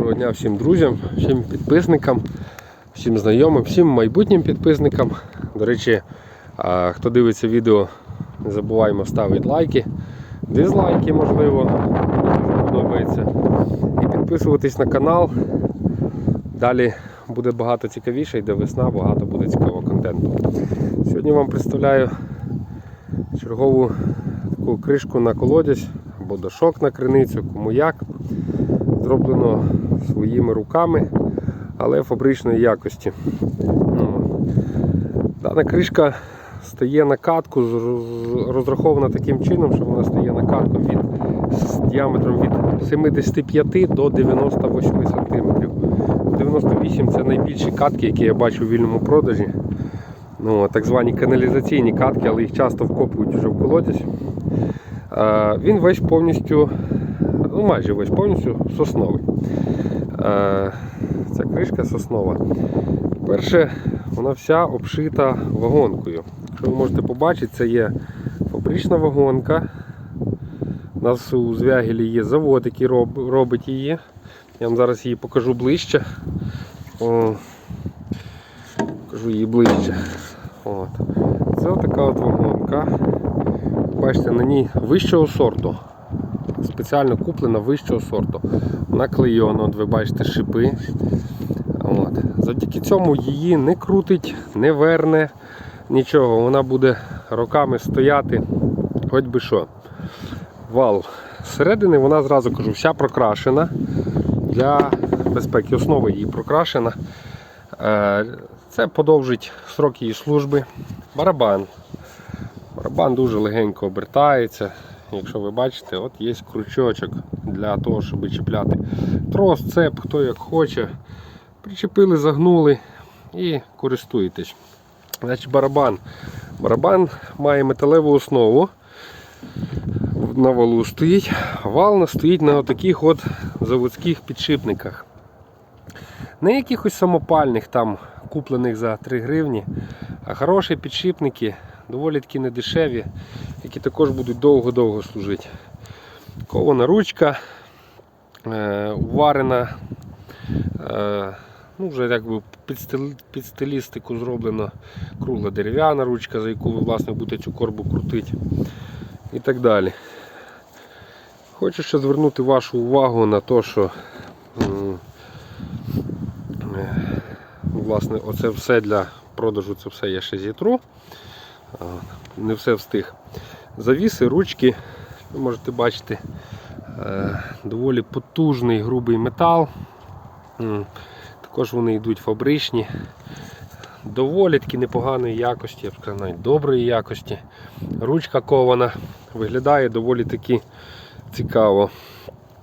Доброго дня всім друзям, всім підписникам, всім знайомим, всім майбутнім підписникам. До речі, хто дивиться відео, не забуваємо ставити лайки, дизлайки, можливо, дуже подобається. І підписуватись на канал. Далі буде багато цікавіше, йде весна, багато буде цікавого контенту. Сьогодні вам представляю чергову таку кришку на колодязь або дошок на криницю, кому як. Зроблено своїми руками, але фабричної якості. Ну, Дана кришка стає на катку, розрахована таким чином, що вона стає на катку від, з діаметром від 75 до 98 см. 98 це найбільші катки, які я бачу в вільному продажі. Ну, так звані каналізаційні катки, але їх часто вкопують вже в колодязь. Е, Він весь повністю, ну майже весь повністю сосновий. Е, Ця кришка соснова. Перше, вона вся обшита вагонкою. Якщо ви можете побачити, це є фабрична вагонка. У нас у Звягілі є завод, який роб- робить її. Я вам зараз її покажу ближче. О, покажу її ближче. От. Це така от вагонка. Бачите, на ній вищого сорту. Спеціально куплена вищого сорту. Вона клейона, от ви бачите шипи. От. Завдяки цьому її не крутить, не верне, нічого. Вона буде роками стояти, хоч би що. Вал зсередини вона зразу кажу, вся прокрашена для безпеки. Основа її прокрашена. Е, Це подовжить срок її служби. Барабан. Барабан дуже легенько обертається. Якщо ви бачите, от є крючочок для того, щоб чіпляти трос, цеп, хто як хоче. Причепили, загнули і користуєтесь. Значить, барабан. Барабан має металеву основу. На валу стоїть, вал стоїть на таких от заводських підшипниках. Не якихось самопальних там куплених за 3 гривні, а хороші підшипники, доволі таки недешеві, які також будуть довго-довго служити. Кована ручка, е, уварена, е, ну вже якби під, стил, під стилістику зроблено кругла дерев'яна ручка, за яку ви власне будете цю корбу крутити і так далі. Хочу ще звернути вашу увагу на те, що е, власне оце все для продажу, це все я ще зітру. Не все встиг. Завіси, ручки, ви можете бачити, е, доволі потужний грубий метал. Також вони йдуть фабричні, доволі таки непоганої якості, я б сказав, навіть доброї якості. Ручка кована, виглядає доволі таки цікаво.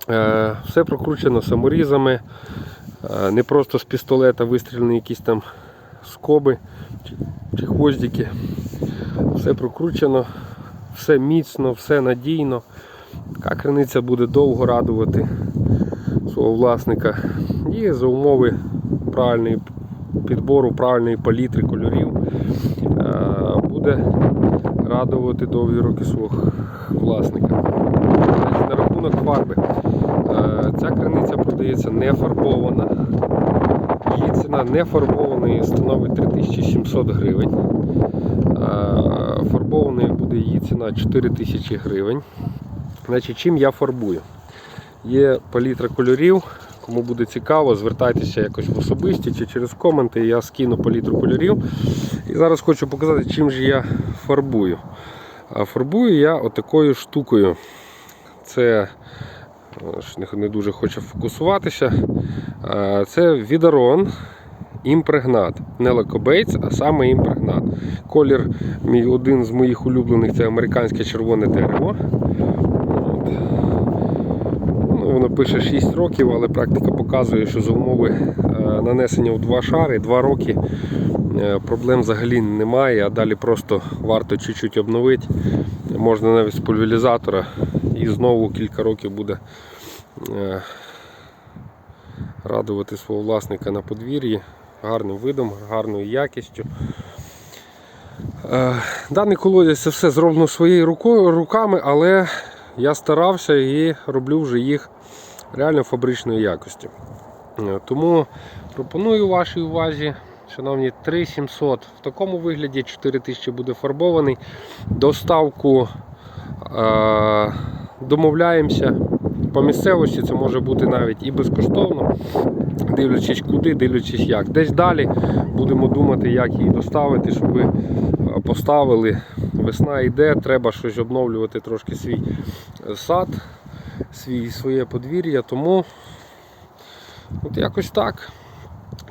Е, Все прокручено саморізами, е, не просто з пістолета вистрілені якісь там скоби чи хвоздики. Все прокручено, все міцно, все надійно. Така криниця буде довго радувати свого власника. І за умови правильної підбору, правильної палітри кольорів е, буде радувати довгі роки свого власника. На рахунок фарби. Е, Ця криниця продається не фарбована. Її ціна не фарбованої становить 3700 гривень. Е, буде її ціна 4000 гривень. Значить, чим я фарбую? Є палітра кольорів. Кому буде цікаво, звертайтеся якось в особисті чи через коменти, я скину палітру кольорів. І зараз хочу показати, чим же я фарбую. А фарбую я отакою штукою. Це не- не дуже хоче фокусуватися. Це відарон імпрегнат. Не лакобейц, а саме імпрегнат. Колір мій один з моїх улюблених це американське червоне дерево. Ну, воно пише 6 років, але практика показує, що за умови е, нанесення в два шари, 2 роки е, проблем взагалі немає, а далі просто варто чуть-чуть обновити. Можна навіть з пульверізатора і знову кілька років буде е, радувати свого власника на подвір'ї гарним видом, гарною якістю. Е, Даний колодязь це все зроблено своєю рукою, руками, але я старався і роблю вже їх реально фабричної якості. Е, Тому пропоную вашій увазі, шановні, 3700 в такому вигляді, 4000 буде фарбований. Доставку е, домовляємося. По місцевості це може бути навіть і безкоштовно, дивлячись куди, дивлячись як. Десь далі будемо думати, як її доставити, щоб поставили. Весна йде, треба щось обновлювати трошки свій е, сад, свій, своє подвір'я. Тому от якось так.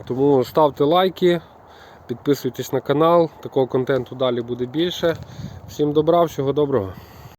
Тому ставте лайки, підписуйтесь на канал, такого контенту далі буде більше. Всім добра, всього доброго.